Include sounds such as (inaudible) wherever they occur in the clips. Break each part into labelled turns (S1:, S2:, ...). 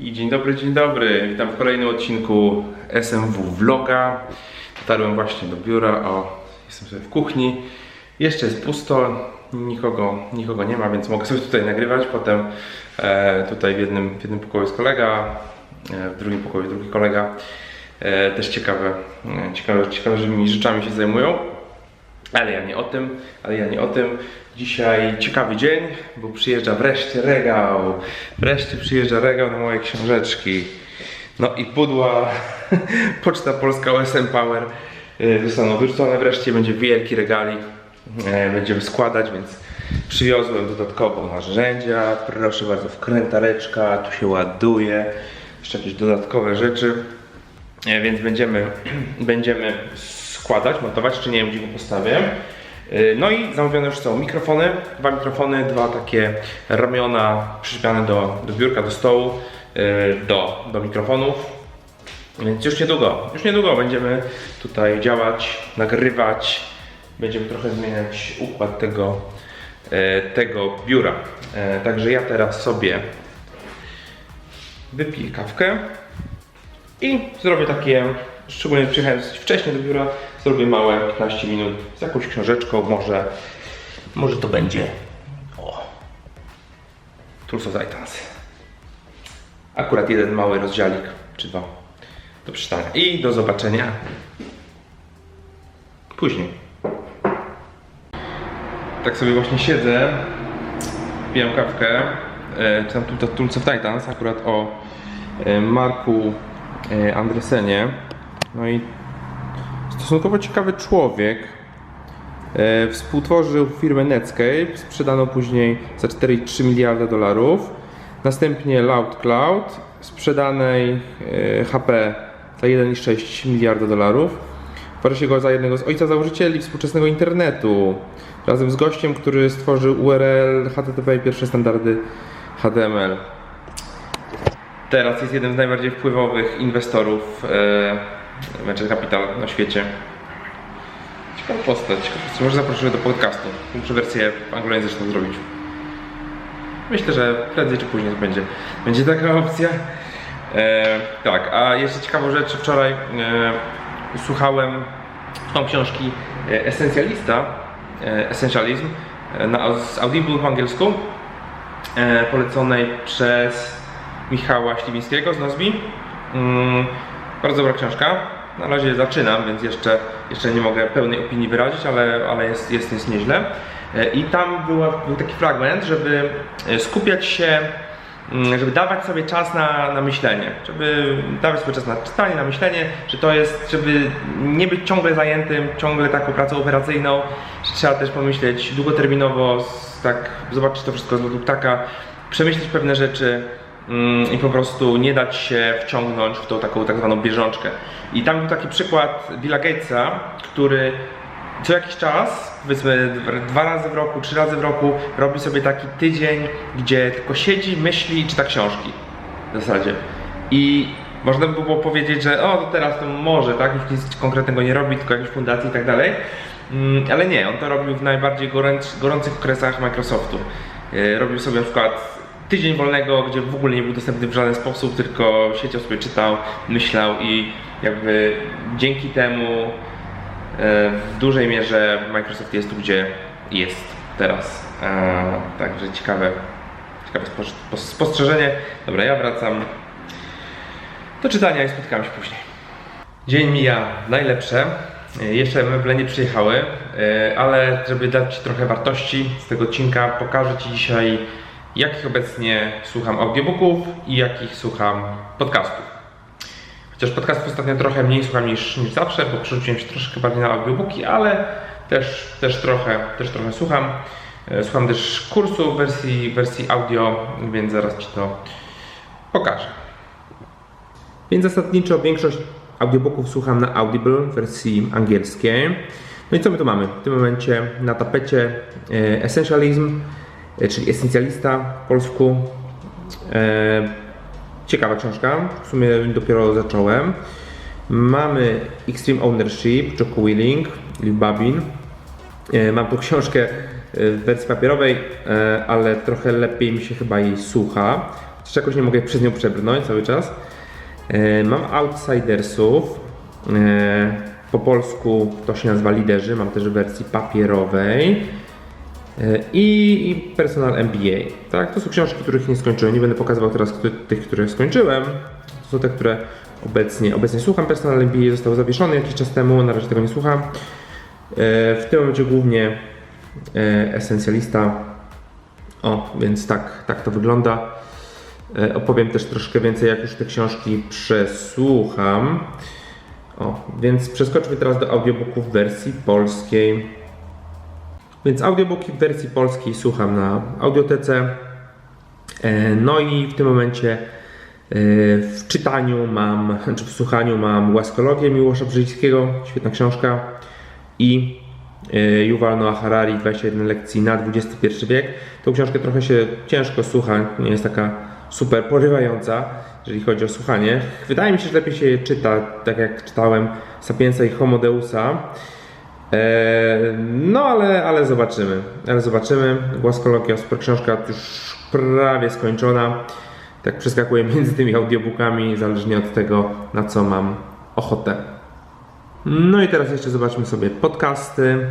S1: I dzień dobry, dzień dobry. Witam w kolejnym odcinku SMW Vloga. Dotarłem właśnie do biura. O, jestem sobie w kuchni. Jeszcze jest pusto, nikogo, nikogo nie ma, więc mogę sobie tutaj nagrywać. Potem e, tutaj w jednym, w jednym pokoju jest kolega, e, w drugim pokoju drugi kolega. E, też ciekawe, e, ciekawe, ciekawymi rzeczami się zajmują. Ale ja nie o tym, ale ja nie o tym. Dzisiaj ciekawy dzień, bo przyjeżdża wreszcie regał. Wreszcie przyjeżdża regał na moje książeczki. No i pudła (laughs) Poczta Polska OSM Power y, zostaną wyrzucone wreszcie. Będzie wielki regalik. E, Będziemy składać, więc przywiozłem dodatkowo narzędzia. Proszę bardzo, wkrętareczka, tu się ładuje. Jeszcze jakieś dodatkowe rzeczy. E, Więc będziemy, (clears throat) będziemy składać, montować, czy nie wiem gdzie go postawię. E, No i zamówione już są mikrofony, dwa mikrofony, dwa takie ramiona przyczepiane do, do biurka, do stołu, e, do, do mikrofonów. Więc już niedługo, już niedługo będziemy tutaj działać, nagrywać, będziemy trochę zmieniać układ tego, e, tego biura. Także ja teraz sobie wypiję kawkę, i zrobię takie, szczególnie przyjechałem dosyć wcześnie do biura, zrobię małe 15 minut z jakąś książeczką, może, może to będzie o, Tools of Titans. Akurat jeden mały rozdziałik, czy dwa, do przeczytania. I do zobaczenia później. Tak sobie właśnie siedzę, piję kawkę, e, czytam tu Tools of Titans, akurat o e, Marku e, Andresenie. No i stosunkowo ciekawy człowiek. E, Współtworzył firmę Netscape, sprzedaną później za 4,3 miliarda dolarów. Następnie Loud Cloud, sprzedanej e, HP za 1,6 miliarda dolarów. Uważa się go za jednego z ojca założycieli współczesnego internetu. Razem z gościem, który stworzył URL, HTTP i pierwsze standardy HTML. Teraz jest jednym z najbardziej wpływowych inwestorów e, Venture Capital na świecie. Ciekawa postać. Może zaprosimy do podcastu. Muszę wersję anglojęzyczną zrobić. Myślę, że prędzej czy później będzie, będzie taka opcja. E, tak, a jeszcze ciekawą rzecz, wczoraj e, słuchałem tą książki Esencjalista, e, Essentialism, e, na, z Audible po angielsku, e, poleconej przez Michała Śliwińskiego z Nozbi. Mm, bardzo dobra książka. Na razie zaczynam, więc jeszcze, jeszcze nie mogę pełnej opinii wyrazić, ale, ale jest, jest, jest nieźle. E, I tam była, był taki fragment, żeby e, skupiać się, mm, żeby dawać sobie czas na, na myślenie, żeby dawać sobie czas na czytanie, na myślenie, że to jest, żeby nie być ciągle zajętym, ciągle taką pracą operacyjną, że trzeba też pomyśleć długoterminowo, tak zobaczyć to wszystko z lotu ptaka, przemyśleć pewne rzeczy, i po prostu nie dać się wciągnąć w tą taką tak zwaną bieżączkę. I tam był taki przykład Billa Gatesa, który co jakiś czas, powiedzmy dwa- razy w roku, trzy razy w roku, robi sobie taki tydzień, gdzie tylko siedzi, myśli i czyta książki w zasadzie. I można by było powiedzieć, że o, to teraz to może, tak, już nic konkretnego nie robi, tylko jakieś fundacje i tak dalej. Mm, Ale nie, on to robił w najbardziej gorących okresach Microsoftu. Yy, Robił sobie na przykład tydzień wolnego, gdzie w ogóle nie był dostępny w żaden sposób, tylko siedział sobie, czytał, myślał i jakby dzięki temu e, w dużej mierze Microsoft jest tu, gdzie jest teraz. E, Także ciekawe, ciekawe spostrze- pos- spostrzeżenie. Dobra, ja wracam do czytania i spotkamy się później. Dzień mija najlepsze. E, Jeszcze meble nie przyjechały, ale żeby dać Ci trochę wartości z tego odcinka, pokażę Ci dzisiaj, jakich obecnie słucham audiobooków i jakich słucham podcastów. Chociaż podcastów ostatnio trochę mniej słucham niż, niż zawsze, bo przerzuciłem się troszkę bardziej na audiobooki, ale też, też, trochę, też trochę słucham. E, Słucham też kursu w wersji, wersji audio, więc zaraz Ci to pokażę. Więc zasadniczo większość audiobooków słucham na Audible w wersji angielskiej. No i co my tu mamy? W tym momencie na tapecie e, Essentialism, czyli esencjalista w polsku. E, ciekawa książka, w sumie dopiero zacząłem. Mamy Extreme Ownership, Jocko Willing, Liv Babin. E, Mam tu książkę e, w wersji papierowej, e, ale trochę lepiej mi się chyba jej słucha. Jeszcze jakoś nie mogę przez nią przebrnąć cały czas. E, mam Outsidersów. E, po polsku to się nazywa Liderzy. Mam też w wersji papierowej. E, I, Personal MBA. Tak? To są książki, których nie skończyłem. Nie będę pokazywał teraz tych, które skończyłem. To są te, które obecnie, obecnie słucham. Personal MBA został zawieszony jakiś czas temu. Na razie tego nie słucham. E, W tym momencie głównie e, esencjalista. O, więc tak, tak to wygląda. Opowiem też troszkę więcej, jak już te książki przesłucham. O, więc przeskoczmy teraz do audiobooków w wersji polskiej. Więc audiobooki w wersji polskiej słucham na audiotece. E, No i w tym momencie e, w czytaniu mam, czy w słuchaniu mam Łaskologię Miłosza Brzezińskiego, świetna książka i e, Yuval Noah Harari 21 lekcji na XXI wiek. Tą książkę trochę się ciężko słucha, nie jest taka super porywająca, jeżeli chodzi o słuchanie. Wydaje mi się, że lepiej się je czyta, tak jak czytałem Sapiensa i Homo Deusa. Eee, No, ale, ale zobaczymy. Ale zobaczymy. Super książka, już prawie skończona. Tak przeskakuję (laughs) między tymi audiobookami, zależnie od tego, na co mam ochotę. No i teraz jeszcze zobaczmy sobie podcasty.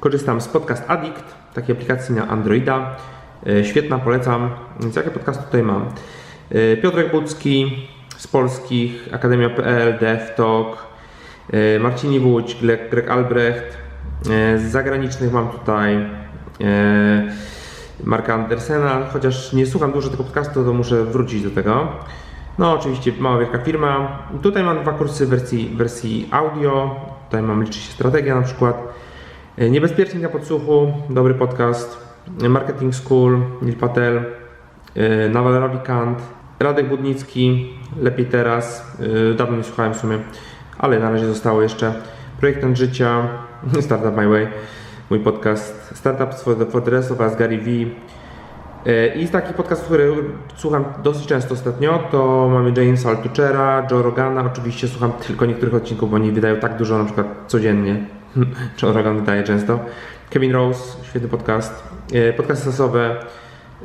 S1: Korzystam z Podcast Addict, takiej aplikacji na Androida. E, Świetna, polecam. Więc jakie podcasty tutaj mam? E, Piotrek Budzki z polskich, Akademia.pl, DevTalk, e, Marcin Łódź, Greg, Albrecht. E, Z zagranicznych mam tutaj e, Marka Andersena, chociaż nie słucham dużo tego podcastu, to muszę wrócić do tego. No, oczywiście mała wielka firma. Tutaj mam dwa kursy w wersji, wersji audio. Tutaj mam liczy się strategia na przykład. Niebezpiecznik na podsłuchu, dobry podcast. Marketing School, Neil Patel, e, Nawal Ravikant, Radek Budnicki, lepiej teraz. Dawno nie słuchałem w sumie, ale na razie zostało jeszcze Projektant Życia, (laughs) Startup My Way, mój podcast Startups for the, Rest Us, Gary Vee. E, I z takich podcastów, które słucham dosyć często ostatnio, to mamy Jamesa Altuchera, Joe Rogana. Oczywiście słucham tylko niektórych odcinków, bo oni wydają tak dużo, na przykład codziennie. (laughs) Joe Rogan wydaje często. Kevin Rose, świetny podcast. E, Podcasty sasowe,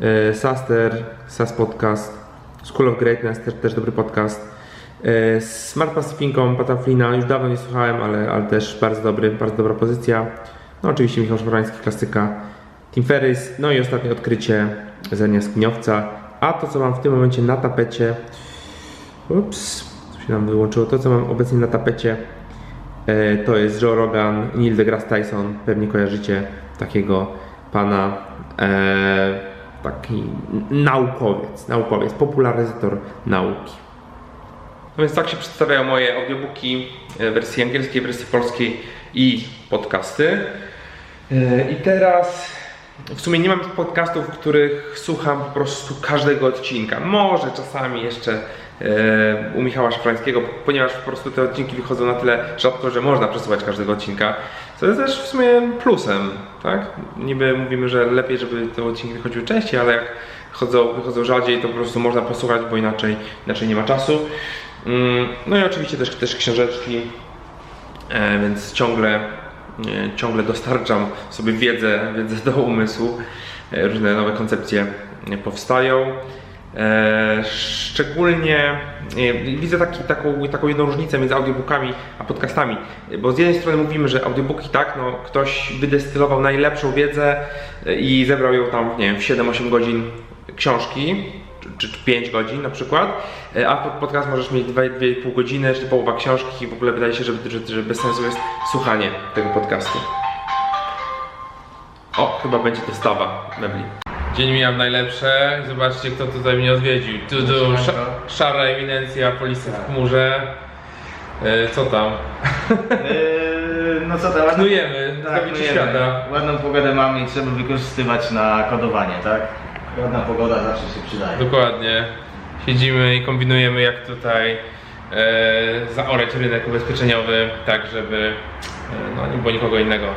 S1: e, Saster, SAS Podcast, School of Greatness, też, też dobry podcast. E, Smart Income, Pataflina, już dawno nie słuchałem, ale, ale też bardzo dobry, bardzo dobra pozycja. No oczywiście Michał Szafrański, klasyka. Tim Ferris, no i ostatnie odkrycie Zenia Skiniowca. A to, co mam w tym momencie na tapecie, ups, co się nam wyłączyło, to, co mam obecnie na tapecie, e, to jest Joe Rogan, Neil deGrasse Tyson, pewnie kojarzycie takiego pana, e, taki naukowiec, naukowiec, popularyzator nauki. No więc tak się przedstawiają moje audiobooki e, w wersji angielskiej, wersji polskiej i podcasty. E, I teraz w sumie nie mam podcastów, których słucham po prostu każdego odcinka. Może czasami jeszcze e, u Michała Szafrańskiego, ponieważ po prostu te odcinki wychodzą na tyle rzadko, że można przesłuchać każdego odcinka. Co jest też w sumie plusem, tak? Niby mówimy, że lepiej, żeby te odcinki wychodziły częściej, ale jak wychodzą, wychodzą rzadziej, to po prostu można posłuchać, bo inaczej, inaczej nie ma czasu. Mm, No i oczywiście też, też książeczki, E, więc ciągle, e, ciągle dostarczam sobie wiedzę, wiedzę do umysłu. E, Różne nowe koncepcje powstają. Szczególnie widzę taki, taką, taką jedną różnicę między audiobookami a podcastami, bo z jednej strony mówimy, że audiobooki tak, no, ktoś wydestylował najlepszą wiedzę i zebrał ją tam, nie wiem, w 7-8 godzin książki, czy, czy 5 godzin na przykład, e, a pod podcast możesz mieć 2-2,5 godziny, czyli połowa książki i w ogóle wydaje się, że, że, że bez sensu jest słuchanie tego podcastu. O, chyba będzie dostawa mebli. Dzień mijam najlepsze. Zobaczcie, kto tutaj mnie odwiedził. Tu, tu, sza, szara eminencja, policja w chmurze. E, co tam?
S2: Yy, no co tam? ładną-
S1: Knujemy,
S2: tak, knujemy.
S1: świata.
S2: Ładną pogodę mamy i trzeba wykorzystywać na kodowanie, tak? Ładna pogoda zawsze się przydaje.
S1: Dokładnie. Siedzimy i kombinujemy, jak tutaj e, zaorać rynek ubezpieczeniowy, tak żeby e, no, nie było nikogo innego.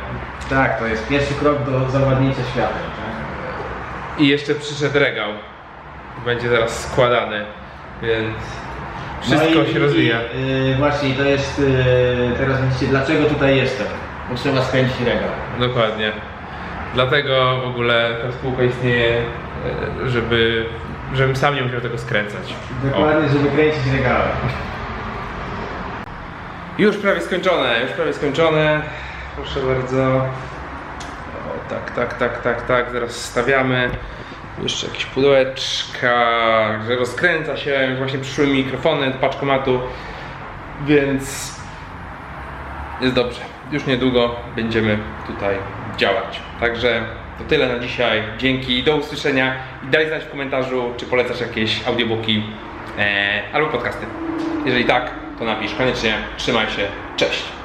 S2: Tak, to jest pierwszy krok do zawładnięcia światem, tak?
S1: I jeszcze przyszedł regał. Będzie zaraz składany, więc wszystko
S2: No
S1: się rozwija.
S2: I, yy, właśnie, to jest, yy, teraz widzicie, dlaczego tutaj jestem? Bo trzeba skręcić regał.
S1: Dokładnie. Dlatego w ogóle ta spółka istnieje, żeby żebym sam nie musiał tego skręcać.
S2: Dokładnie, żeby kręcić regałem.
S1: Już prawie skończone, już prawie skończone. Proszę bardzo. O, tak, tak, tak, tak, tak. Zaraz stawiamy. Jeszcze jakieś pudełeczka, że rozkręca się. Właśnie przyszły mi mikrofony do paczkomatu, więc jest dobrze. Już niedługo będziemy tutaj działać. Także to tyle na dzisiaj. Dzięki, do usłyszenia i daj znać w komentarzu, czy polecasz jakieś audiobooki e, albo podcasty. Jeżeli tak, to napisz koniecznie. Trzymaj się. Cześć.